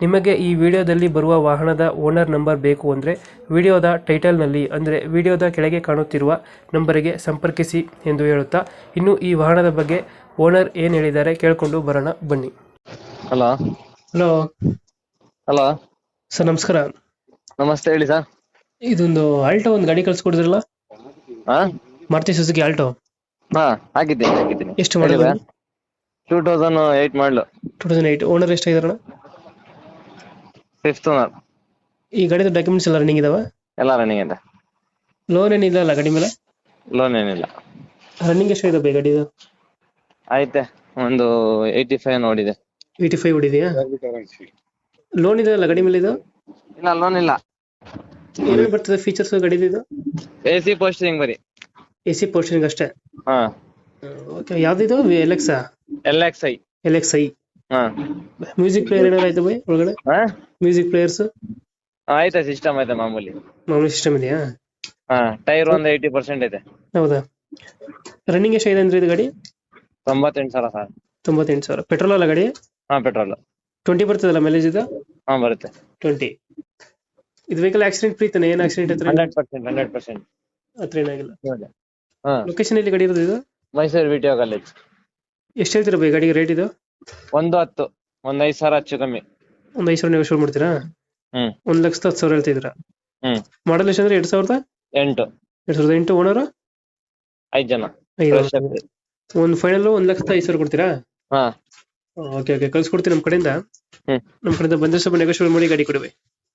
ನಿಮಗೆ ಈ ವಿಡಿಯೋದಲ್ಲಿ ಬರುವ ವಾಹನದ ಓನರ್ ನಂಬರ್ ಬೇಕು ಅಂದರೆ ವಿಡಿಯೋದ ಟೈಟಲ್ನಲ್ಲಿ ಅಂದರೆ ವಿಡಿಯೋದ ಕೆಳಗೆ ಕಾಣುತ್ತಿರುವ ನಂಬರಿಗೆ ಸಂಪರ್ಕಿಸಿ ಎಂದು ಹೇಳುತ್ತಾ ಇನ್ನು ಈ ವಾಹನದ ಬಗ್ಗೆ ಓನರ್ ಏನು ಹೇಳಿದ್ದಾರೆ ಕೇಳಿಕೊಂಡು ಬರೋಣ ಬನ್ನಿ. ಹಲೋ. ಹಲೋ. ಹಲೋ. ಸರ್ ನಮಸ್ಕಾರ. ನಮಸ್ತೆ ಹೇಳಿ ಸರ್. ಇದೊಂದು ಆಲ್ಟೋ ಒಂದು ಗಾಡಿ ಕಳ್ಸಿಕೊಡಿದ್ರಲ್ಲ? ಹಾ ಮಾರುತಿ ಸುಜುಕಿ ಆಲ್ಟೋ. ಹಾ ಹಾಕಿದ್ದೀನಿ ಹಾಕಿದ್ದೀನಿ. ಎಷ್ಟು ಮಾಡಿದ್ರೆ ಟೂ ತೌಸಂಡ್ ಏಟ್ ಮಾಡಲು ಟೂ ತೌಸಂಡ್ ಏಯ್ಟ್ ಓನರ್ ಎಷ್ಟಾಗಿದಾರಣ ಫಿಫ್ತ್ ಓನರ್ ಈ ಗಾಡಿದ ಡಾಕ್ಯುಮೆಂಟ್ಸ್ ಎಲ್ಲ ರನ್ನಿಂಗ್ ಇದಾವ? ಎಲ್ಲ ರನ್ನಿಂಗ್ ಇದೆ. ಲೋನ್ ಏನಿಲ್ಲ ಅಲ್ಲ ಗಾಡಿ ಮೇಲೆ? ಲೋನ್ ಏನಿಲ್ಲ. ರನ್ನಿಂಗ್ ಎಷ್ಟಾಗಿದೆ ಗಾಡಿದು? ಐತೆ ಒಂದು ಏಯ್ಟಿ ಫೈವ್ ನೋಡಿದೆ. ಏಯ್ಟಿ ಫೈವ್ ಹೊಡಿದೆಯಾ? ಲೋನ್ ಇದೆ ಅಲ್ಲ ಗಾಡಿ ಮೇಲೆ ಇದು? ಇಲ್ಲ ಲೋನ್ ಇಲ್ಲ. ಏನೇನು ಬರ್ತದೆ ಫೀಚರ್ಸ್ ಗಾಡಿದು ಇದು? ಎ ಸಿ ಪೋಸ್ಟಿಂಗ್ ಬರಿ. ಎ ಸಿ ಪೋರ್ಷನ್ಗೆ ಅಷ್ಟೇ? ಹಾ. ಓಕೆ ಯಾವ್ದಿದು? ಇದು X L X I L X I ಹಾ. ಮ್ಯೂಸಿಕ್ ಪ್ಲೇಯರ್ ಏನಾರ ಐತೆ ಬೈ ಒಳಗಡೆ? ಹಾ? ಮ್ಯೂಸಿಕ್ ಪ್ಲೇಯರ್ಸ್ ಐತೆ ಸಿಸ್ಟಮ್ ಐತೆ ಮಾಮೂಲಿ. ಮಾಮೂಲಿ ಸಿಸ್ಟಮ್ ಇದೆಯಾ? ಹಾ ಟೈರ್ ಒಂದು ಏಯ್ಟಿ ಪರ್ಸೆಂಟ್ ಐತೆ. ಹೌದಾ? ರನ್ನಿಂಗ್ ಎಷ್ಟಾಗಿದೆ ಅಂದ್ರೆ ಇದು ಗಾಡಿ? ತೊಂಬತ್ತೆಂಟು ಸಾವಿರ ಸರ್. ತೊಂಬತ್ತೆಂಟು ಸಾವಿರ. ಪೆಟ್ರೋಲ್ ಅಲ್ಲ ಗಾಡಿ? ಹಾ ಪೆಟ್ರೋಲ್ ಟ್ವೆಂಟಿ ಬರ್ತದಲ್ಲ ಮೈಲೇಜ್ ಇದು? ಹಾ ಬರುತ್ತೆ. ಟ್ವೆಂಟಿ ಇದು ವೆಹಿಕಲ್ ಆಕ್ಸಿಡೆಂಟ್ ಫ್ರೀ ತಾನೆ? ಏನು ಆಕ್ಸಿಡೆಂಟ್ ಹತ್ರ? Hundred percent hundred percent. ಹತ್ರ ಏನಾಗಿಲ್ಲ ಹಾ. ಲೊಕೇಶನ್ ಎಲ್ಲಿ ಗಾಡಿ ಇರೋದು ಇದು? ಮೈಸೂರು ವಿಟಿಯೋ ಕಾಲೇಜ್ ಎಷ್ಟು ಹೇಳ್ತೀರಾ ಬೈ ಗಾಡಿಗೆ ರೇಟ್ ಇದು? ಒಂದು ಹತ್ತು ಒಂದ್ ಐದ್ ಸಾವಿರ ಹೆಚ್ಚು ಕಮ್ಮಿ. ಒಂದ್ ಐದು ಸಾವಿರ ನೆಗೋಷಿಯೇಟ್ ಮಾಡ್ತೀರಾ? ಒಂದ್ ಒಂದು ಲಕ್ಷದ ಹತ್ತು ಸಾವಿರ ಹೇಳ್ತಿದ್ರ ಹ್ಮ್. ಮಾಡಲ್ ಎಷ್ಟು ಅಂದ್ರೆ ಎರಡು ಸಾವಿರದ? ಎಂಟು. ಎರಡ್ ಸಾವಿರದ ಎಂಟು ಓನರ್? ಐದ್ ಜನ. Fresh. ಒಂದು ಫೈನಲ್ ಒಂದ್ ಲಕ್ಷದ ಐದು ಸಾವಿರ ಕೊಡ್ತೀರಾ? ಹಾ. Okay okay. ಕಳ್ಸಿಕೊಡ್ತೀನಿ ನಮ್ ಕಡೆಯಿಂದ. ಹ್ಮ್. ನಮ್ಮ ಕಡೆಯಿಂದ ಬಂದ್ರೆ ಸ್ವಲ್ಪ ನೆಗೋಷಿಯೇಟ್ ಮಾಡಿ ಗಾಡಿ ಕೊಡುವೆ.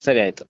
ಸರಿ ಆಯ್ತು.